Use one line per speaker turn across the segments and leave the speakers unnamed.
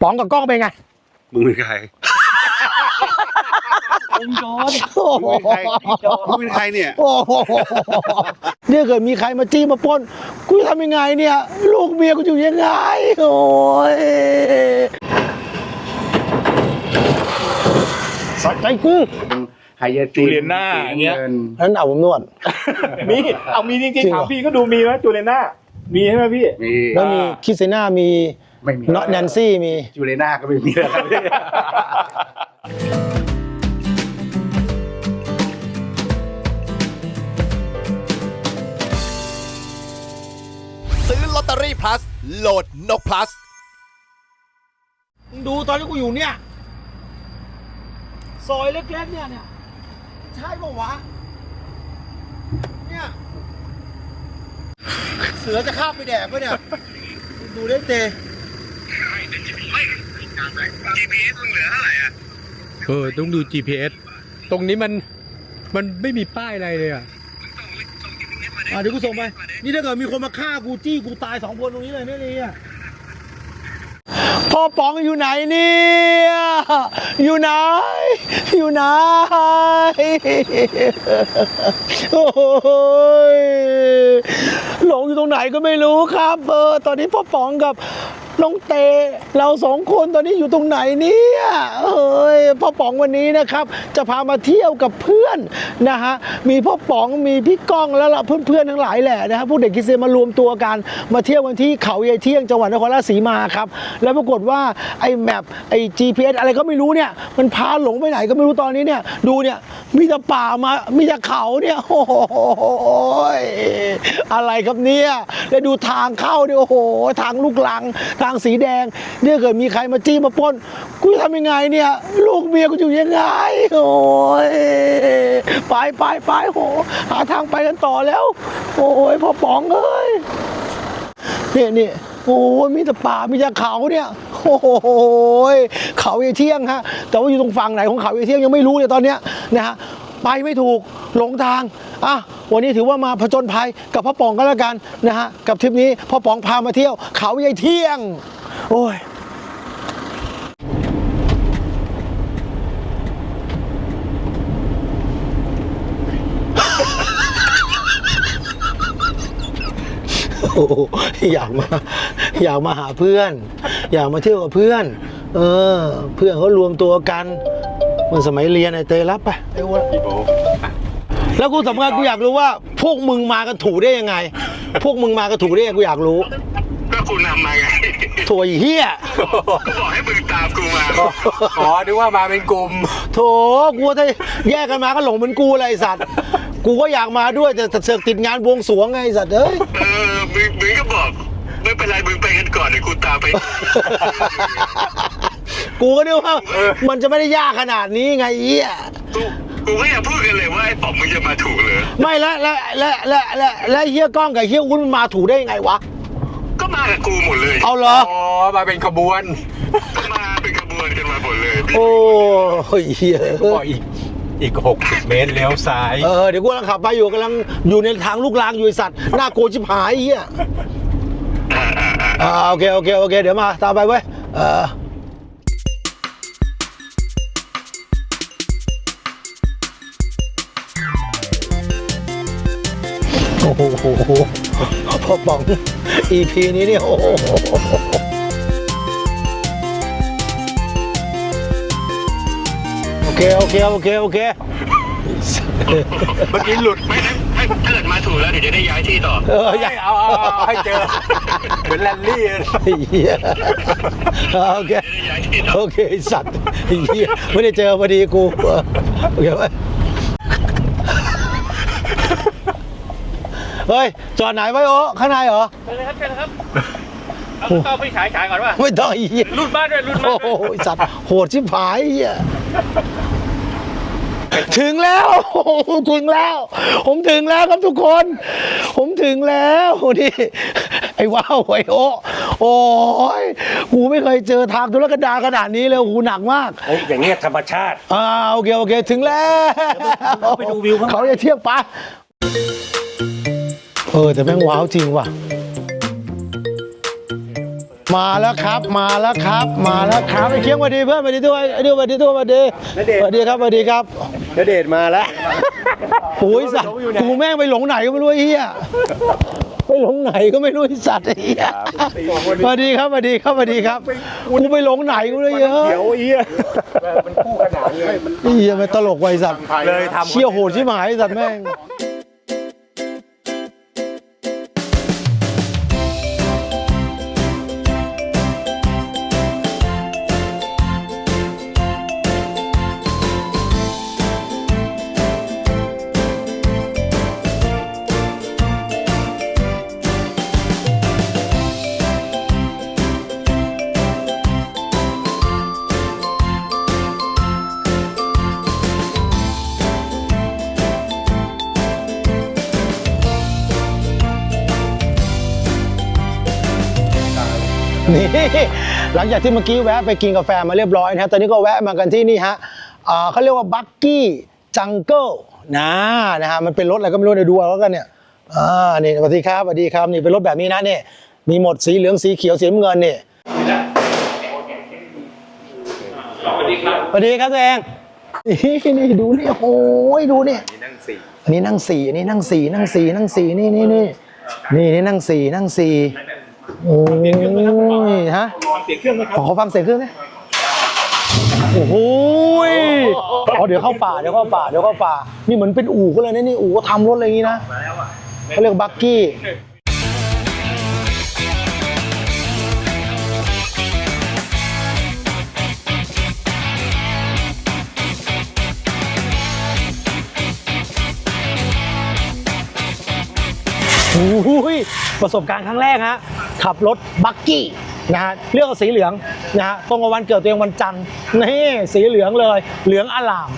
ป๋องกับกล้องเป็นไง
มึงเป็นใคร
วงจร
โอ้โห
มึงเป็นใครมึงเป็นใครเนี่ย
โอ้โหเนี่ยเกิดมีใครมาจี้มาปล้น กูจะทำยังไงเนี่ย ลูกเมียกูอยู่ยังไง โอ้ยสัใจกู
ไฮยา
จูเลียน่าอย่างเงี้ย
นั้นเอาผมนวด
มีเอามีจริง
จริง
ๆ
เหรอ
ถามพี่ก็ดูมีไหมจูเลน่ามีใช่ไหมพี่
มี
แล้วมีคิสเซน่ามี
ไม่มี
น็อตแนนซี่มี
จูเลน่าก็ไม่มีแล้วครับพี่
ซื้อลอตเตอรี่ plus โหลดนก plus
ดูตอนที่กูอยู่เนี่ย ซอยเล็กๆเนี่ยเนี่ย ใช่ปะวะ เนี่ย เสือจะข้ามไปแดกปะเนี่ย ดูได้เต
เออต้องดู GPS ตรงนี้มันมันไม่มีป้ายอะไรเลยอะ
อะเดี๋ยวกูส่งไป นี่ถ้าเกิดมีคนมาฆ่ากูจี้กูตายสองคนตรงนี้เลยเนี่ยเนี่ยพ่อป๋องอยู่ไหนเนี่ยอยู่ไหน อยู่ไหน โอ้ยหลงอยู่ตรงไหนก็ไม่รู้ครับ เออ ตอนนี้พ่อป๋องกับ น้องเตเราสองคนตอนนี้อยู่ตรงไหนเนี่ยเอ้ยพ่อป๋องวันนี้นะครับ จะพามาเที่ยวกับเพื่อนนะฮะมีพ่อป๋องมีพี่ก้องแล้วล่ะเพื่อนๆทั้งหลายแหละนะครับพวกเด็กกิเซมารวมตัวกัน มาเที่ยวกันที่เขาใหญ่เที่ยงจังหวัดนครราชสีมาครับ แล้วปรากฏว่าไอ้แมปไอ้ GPS อะไรก็ไม่รู้เนี่ย มันพาหลงไปไหนก็ไม่รู้ตอนนี้เนี่ย ดูเนี่ยมีแต่ป่ามามีแต่เขาเนี่ยโอ้โหอะไรครับเนี่ยแล้วดูทางเข้าเนี่ยโอ้โห ทางลูกลังทางางสีแดงเนี่ยเกิดมีใครมาจี้มาปล้นกูจะทำยังไงเนี่ย ลูกเมียกูอยู่ยังไงโอ้ยไปไปไปโหหาทางไปกันต่อแล้ว โอ้ยพ่อป๋องเอ้ยนี่นี่โอ้ยมีแต่ป่ามีแต่เขาเนี่ยโอ้โหยเขาเอเที่ยงฮะแต่ว่าอยู่ตรงฝั่งไหนของเขาเอเที่ยงยังไม่รู้เลยตอนเนี้ยนะฮะไปไม่ถูกหลงทางอะ วันนี้ถือว่ามาผจญภัยกับพ่อป๋องก็แล้วกันนะฮะกับทริปนี้พ่อป๋องพามาเที่ยว เขาใหญ่เที่ยง โอ้ยโอ้อยากมาอยากมาหาเพื่อน อยากมาเที่ยวกับเพื่อน เออ เพื่อนเขารวมตัวกันเมื่อสมัยเรียนไอเตยรับไปไอ้วน แล้วกูสำคัญกูอยากรู้ว่า พวกมึงมากันถูกได้ยังไง พวกมึงมากันถูกได้ยังไงกูอยากรู้
ก็กูนำมาไง
โถไอ้เฮีย
กูบอกให้มึงตามกูมา
อ๋อนึกว่ามาเป็นกลุ่ม
โถกูถ้าแยกกันมาก็หลงเหมือนกูอะไรไอ้สัตว์กูก็อยากมาด้วยแต่เสือกติดงานบวงสรวงไงไอ้สัตว์เอ้ย
เออมึงมึงก็บอกไม่เป็นไรมึงไปกันก่อนเดี๋ยวกูตามไป
กูก็นึกว่ามันจะไม่ได้ยากขนาดนี้ไงเอี้ย
กูกูก็อยากพูดกันเลยว่าไอ้ป๋อมมึงจะมาถูกเลย
ไม่แล้วแล้วแล้วแล้วแล้วแล้วเฮียกล้องกับเฮียอุ้นมันมาถูกได้ยังไงวะ
ก็มากับกูหมดเลย
เอาเหรอ
อ๋อมาเป็นขบวน
ก็มาเป็นขบวนกันมาหมดเลย
โอ้ยเฮีย
ก็อีกอีก 60 เมตรเลี้ยวซ้าย
เออเดี๋ยวกูกำลังขับไปอยู่กำลังอยู่ในทางลูกลางอยู่ไอ้สัตว์น่ากลัวชิบหายเฮียอ่าโอเคโอเคโอเคเดี๋ยวมาตามไปเว้ยเออ อ้โหพ่อป๋อง EP นี้เนี่ยโอ้โหโอเค โอเค โอเค โอเค
เมื่อกี้หลุด
ไม่นะถ้าถ้าเกิดมาถูกแล้วเดี๋ยวจะได้ย้ายที่ต่อ
เอออย่า
เอาเอาเอาให้เจอ เหมือนแรลลี่เลย
ไอ้เหี้ยโอเค
จะได้ย้ายที่ต่อ
โอเคไอ้สัตว์ไอ้เหี้ยไม่ได้เจอพอดีกู โอเคไหม เฮ้ย จอดไหนไว้โอ้ข้างในเหรอ
เชิญเลยครับเชิญเลยครับเอาเอาไปฉายฉายก่อนว่า
ไม่ต้องไอ้เหี้ย
รุ่นบ้านด้วยรุ่นบ้า
โอ้
น
โห
ด้วย
ไอ้สัตว์โหดชิบหายไอ้เหี้ยถึงแล้วโอ้โหถึงแล้ว ผมถึงแล้วครับทุกคน ผมถึงแล้วนี่ไอ้ว้าวไอ้โอ้โอ้ยกูไม่เคยเจอทางธุรกันดารขนาดนี้เลยโอ้โหหนักมาก
เฮ้ยอย่างเงี้ยธรรมชาติ
อ่าโอเคโอเค ถึงแล้ว
ไปดูวิวข้างบน
เขาจะเที่ยงปะเออแต่แม่งว้าวจริงว่ะ มาแล้วครับ มาแล้วครับ มาแล้วครับไอ้เคียงสวัสดีเพื่อนสวัสดีด้วยไอ้ดิวสวัสดีด้วยสวัสดีสวัสดีครับสวัสดีครับ
ณเดชน์มาแล้ว
โอ้ยสัตว์กูแม่งไปหลงไหนก็ไม่รู้ไอ้เฮียไปหลงไหนก็ไม่รู้ไอ้สัตว์ไอ้เฮียสวัสดีครับสวัสดีครับสวัสดีครับกูไปหลงไหนกูเลยเยอะ
เดี๋ยวเอี้ยมันคู่ขนานเลย
ไอ้เฮียมันตลกไว้สัตว์
เลยทำ
เชี่ยวโหดชิบหายไอ้สัตว์แม่ง นี่หลังจากที่เมื่อกี้แวะไปกินกาแฟมาเรียบร้อยนะฮะตอนนี้ก็แวะมากันที่นี่ฮะอ่าเขาเรียกว่าบักกี้จังเกิลนะนะฮะมันเป็นรถอะไรก็ไม่รู้เดี๋ยวดูเอาแล้วกันเนี่ยอ่านี่สวัสดีครับสวัสดีครับนี่เป็นรถแบบนี้นะเนี่ยมีหมดสีเหลืองสีเขียวสีน้ำเงินนี่สวัสดีครับตัวเองนี่นี่ดูนี่โอ้ยดูนี่อันนี้นั่งสี่อันนี้นั่งสี่นั่งสี่นั่งสี่นี่นี่นี่นี่นี่นั่งสี่นั่งสี่ โอ้ยฮะ
เสียงเครื่องไหมครับ
ขอเขาฟังเสียงเครื่องนะโอ้โหยอ๋อเดี๋ยวเข้าป่าเดี๋ยวเข้าป่าเดี๋ยวเข้าป่า นี่เหมือนเป็นอู่ก็เลยนะนี่อู่ก็ทำรถอะไรอย่างนี้นะเขาเรียกบักกี้โอ้ยประสบการณ์ครั้งแรกฮะ ขับรถบักกี้นะฮะเลือกสีเหลืองนะฮะตรงกับวันเกิดตัวเองวันจันทร์นี่สีเหลืองเลยเหลืองอลาม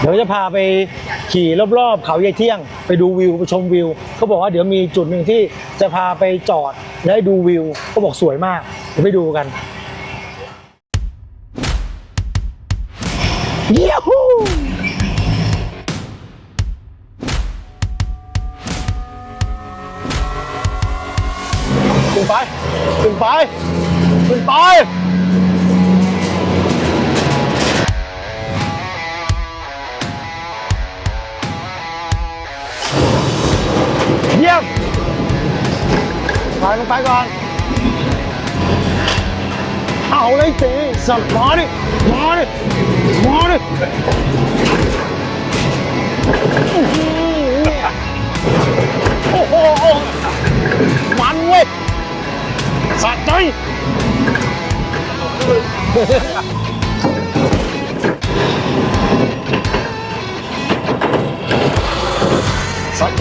เดี๋ยวจะพาไปขี่รอบๆเขาใยายเที่ยง ไปดูวิวไปชมวิวเขาบอกว่าเดี๋ยวมีจุดหนึ่งที่จะพาไปจอดและให้ดูวิวเขาบอกสวยมากเดี๋ยวไปดูกันเยี่ยฮู นไปขึ้นไปเยี่ยมไปลงไปก่อน เอาเลยสิสัตว์มาดิมาดิมาดิ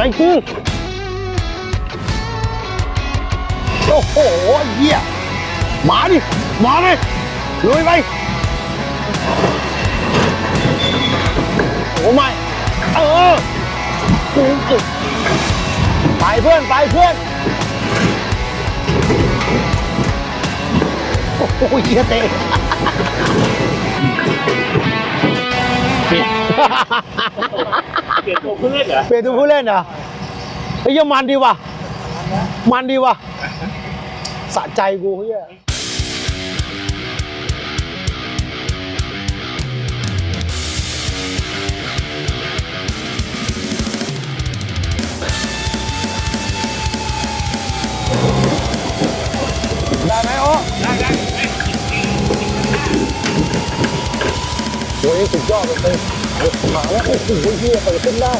สัตว์ใจกูโอ้โหเหี้ยมาดิมาดิลุยไปโอ้ไม่เออกูกูไปเพื่อนไปเพื่อนโอ้โหเหี้ยเตะเปลี่ยน
เปลี่ยนตัวผู้เล่นเหรอ
เปลี่ยนตัวผู้เล่นเหรอ เฮ้ยมันดีว่ะ มันดีว่ะ สะใจกูเฮียได้ไหมโอ้ได้ได้โอ้ยสุดยอดเลยมาแล้วโอ้โหเฮียเปิดขึ้นได้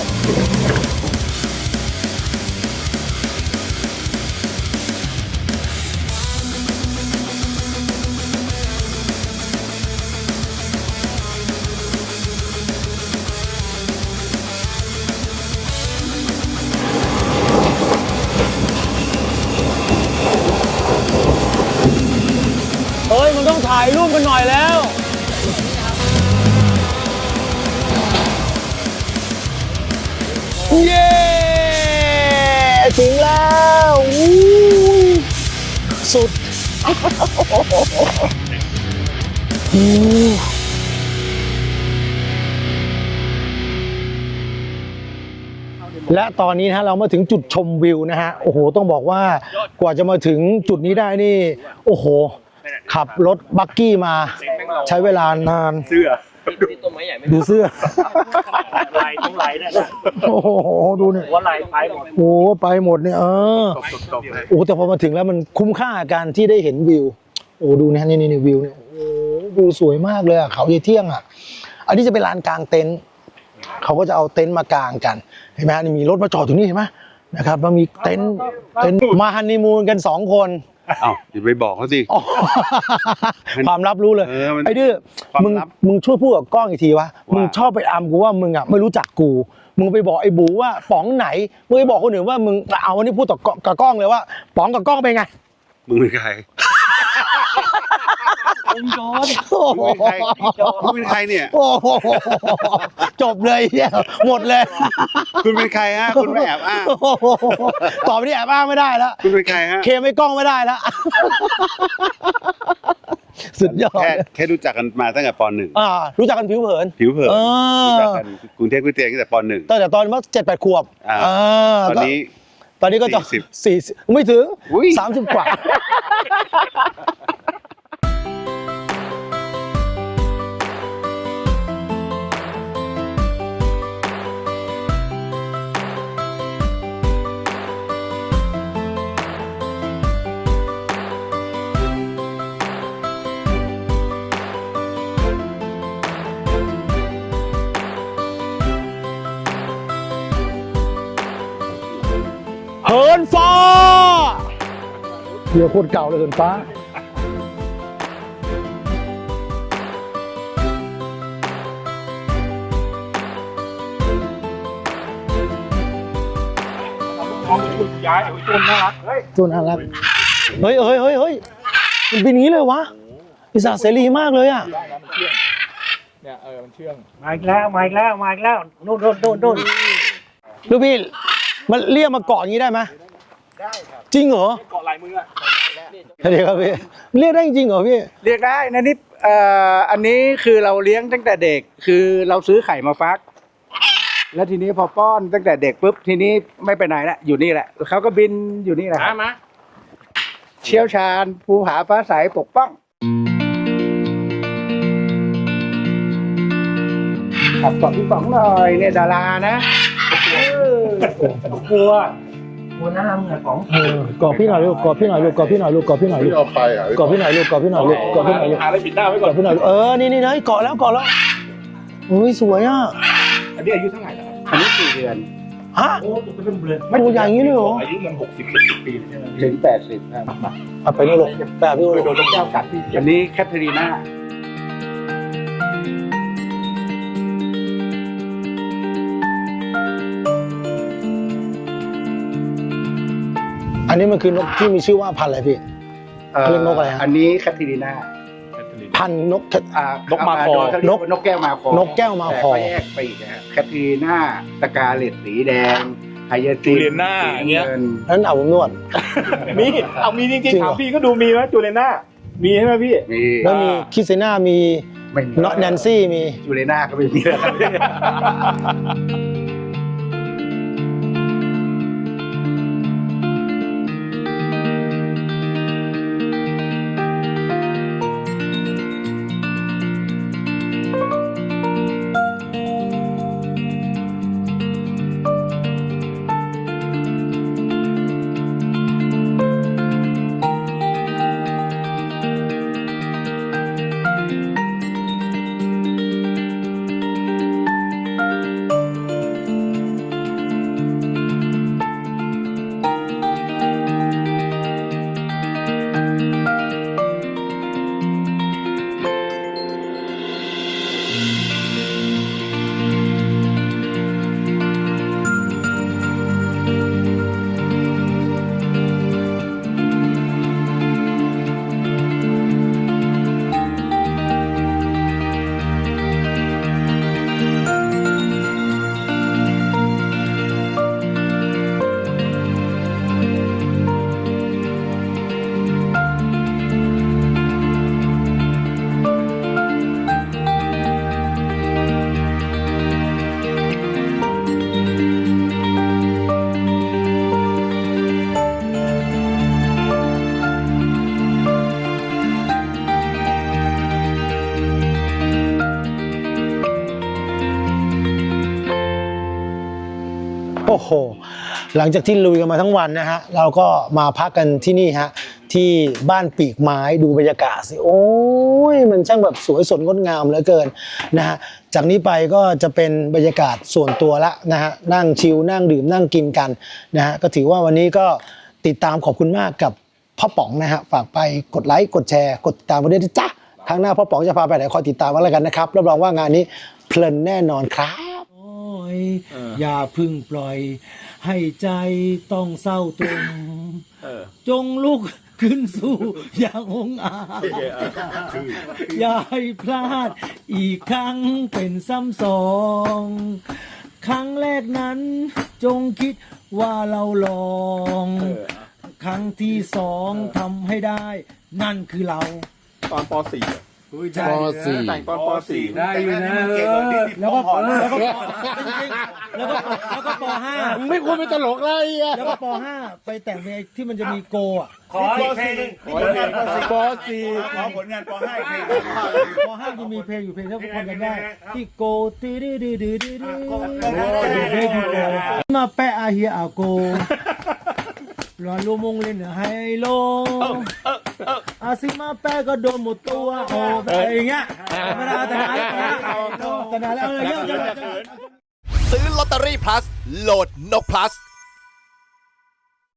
ายรูปกันหน่อยแล้ว เย้ถึงแล้วสุดและตอนนี้นะฮะเรามาถึงจุดชมวิวนะฮะ โอ้โห ต้องบอกว่ากว่าจะมาถึงจุดนี้ได้นี่ โอ้โห ขับรถบักกี้มา ใช้เวลานาน
เสื้อ
ดูเสื้อ
ไหลตรงไหลเนี่ยนะ
โอ้โหดูเนี่ย
หัวไหลไปหมด
โอ้โหไปหมดเนี่ยเออ
ตบตบตบเลย
โอ้แต่พอมาถึงแล้วมันคุ้มค่ากับการที่ได้เห็นวิว โอ้ดูนะฮะนี่นี่นี่วิวเนี่ยโอ้วิวสวยมากเลยอะเขาเยเที่ยงอะ อันนี้จะเป็นลานกลางเต็นท์เขาก็จะเอาเต็นท์มากางกันเห็นไหมฮะนี่มีรถมาจอดตรงนี้เห็นไหมนะครับมันมีเต็นท์เต็นท์มาฮันนีมูนกันสองคน
เอ้าอย่าไปบอกเขาสิ
อ๋อความลับรู้เลย
เออมัน
ไอ้ดื้อ
ความ
มึง
ลับ
มึงช่วยพูดกับกล้องอีกทีวะ
ว่ามึ
มึงชอบไปอำกูว่ามึงอะไม่รู้จักกู มึงไปบอกไอ้บูว่าป๋องไหนมึงไปบอกคนอื่นว่ามึงเอาวันนี้พูดต่อกกับกล้องเลยว่าป๋องกับกล้องเป็นไง
มึงเป็นใคร
โอ้
มึง
โห
เป็นใครมึงเป็นใครเนี่ย
โอ้โหจบเลยเหี้ยหมดเลย
คุณเป็นใครฮะ คุณไม่แอบอ้าง
โอ้โหต่อไปนี้แอบอ้างไม่ได้แล้ว
คุณเป็นใครฮะ
เคไม่กล้องไม่ได้แล้ว สุดยอด
แค่แค่รู้จักกันมาตั้งแต่ปหนึ่ง
อ่ารู้จักกันผิวเผิน
ผิวเผิน
เออ
รู้จักกันกรุงเทพก๋วยเตี๋ยวตั้งแต่ปหนึ่ง
ตั้งแต่ตอนเมื่อเจ็ดแปดขวบ
อ่า
อ่า
ตอนนี้
ตอนนี้ก็จะ
สี่สิบ
สี่สิบไม่ถึง
อุ๊ย
สามสิบกว่า เรือโคตรเก่าเลยเหินฟ้า
มองคุณย้ายไอ้ต้นน่ารักเฮ้ย
ตัวน่ารักเฮ้ยเฮ้ยเฮ้ยเฮ้ยมันเป็นอย่างนี้เลยวะอิสระเสรีมากเลยอะ
มาอีกแล้วมาอีกแล้วมาอีกแล้วโน่นโน่นโน่นโน่น
ลูกพี่มันเรียกมาเกาะอย่างนี้ได้ไหม ได้ครับจริงเหรอ
เกาะไหลมืออะ
เดี๋ยวครับพี่เรียกได้จริงเหรอพี่
เรียกได้นะนี่เอ่ออันนี้คือเราเลี้ยงตั้งแต่เด็กคือเราซื้อไข่มาฟัก แล้วทีนี้พอป้อนตั้งแต่เด็กปุ๊บทีนี้ไม่ไปไหนละอยู่นี่แหละเขาก็บินอยู่นี่แหละค
มา
รับ
มา
เชี่ยวชาญภูผาฟ้าใสปกป้องขับต่อพี่ป๋องหน่อยเนี่ยดารานะเออก
ลัว กลัวหน้ามึงอะของ
เออกอดพี่หน่อยลูกกอดพี่หน่อยลูกกอดพี่หน่อยลูกกอดพี่หน่อยลูกกอดพี่หน่อยลูกกอดพี่หน่อยลูกกอดพี่หน่อยลูก
หาอะไรปิดหน้าไว้
ก
ก่อ
อนดพี่หน่อยลูกเออนี่นี่นะเกาะแล้วเกาะแล้วโอ้ยสวยอะ
อันนี้อายุเท่าไหร่แล้วครับ
อันนี้สี่เดือน
ฮะ
โอ้ตัวเป็นเบลอ
ตัวใหญ่อย่างนี้เลยเหรอ
อายุมันหกสิบเจ็ดสิบปีใช่ไหม
ถึงแปดสิบครับ
อะไปนี่ลูกแปะพี่ลูก
โดนลูกแก้วกัดพี่
อันนี้แคทเธอรีนา
อันนี้มันคือนกที่มีชื่อว่าพันธุ์อะไรพี่
เอ่อ
เรียกนกอะไรฮะ
อันนี้แคทเธอรีนา
พันธุ์นก
อ่าน
กมาคอ
โดยเขาเรียกว่านกแก้วมาคอน
กแก้วมาคอ
แต่ก็แยกไปอีกนะฮะแคทรีน่าตะกาเลดสีแดงไฮยา
จู
ติน
เลียน่าอย่างเงี้ย
งิน
นั้นเอาผมนวด
มีเอามีจริง
จริง
ๆ
เหรอ
ถามพี่ก็ดูมีไหมจูเลียน่ามีใช่ไหมพี่
มี
แล้วมีคิสเซน่ามี
ไม่มี
น็อตแนนซี่มี
จูเลน่าก็ไม่มีแล้วครับ
โห หลังจากที่ลุยกันมาทั้งวันนะฮะ เราก็มาพักกันที่นี่ฮะ ที่บ้านปีกไม้ดูบรรยากาศสิ โอ้ย มันช่างแบบสวยสดงดงามเหลือเกินนะฮะ จากนี้ไปก็จะเป็นบรรยากาศส่วนตัวละนะฮะ นั่งชิล นั่งดื่ม นั่งกินกันนะฮะ ก็ถือว่าวันนี้ก็ติดตามขอบคุณมากกับพ่อป๋องนะฮะ ฝากไปกดไลค์ กดแชร์ กดติดตามกันด้วยนะจ๊ะ ครั้งหน้าพ่อป๋องจะพาไปไหนคอยติดตามกันแล้วกันนะครับ รับรองว่างานนี้เพลินแน่นอนครับ อ้ยอย่าพึ่งปล่อย ให้ใจต้องเศร้าตรงจงลุกขึ้นสู่อย่างองอาจอย่าให้พลาดอีกครั้งเป็นซ้ำสอง ครั้งแรกนั้นจงคิดว่าเราลอง ครั้งที่สองทำให้ได้ นั่นคือเรา
ตอนป .4
ปสี่
แต่งตอนป .4
ได้อยู่นะเออ
แล้วก็แล้วก็แล้วก็แล้วก็ปห้า
ไม่ควรเป็นตลกเลยอะ
แล้วก็ปห้าไปแต่งเพลงที่มันจะมีโกอะ
ขออีกเพลงหนึง
ขออีกเพลงหนึ่ง
ปสี่
ขอผลงานป .5 เพลง
ปห้าจะมีเพลงอยู่เพลงที่ทุกคนกันได้ ที่โกตืดดืดดืดดืดดืดเพลงที่โกมาแปะอาเฮียอาโก รอนลูมงเล่นไฮโลอาซิมาแปะก็โดนหมดตัวโอ้แบบอย่างเงี้ยไม่ได้แต่นานแล้วแต่นานแล้วเออเรื่อง
ซื้อลอตเตอรี่ plus โหลดนก plus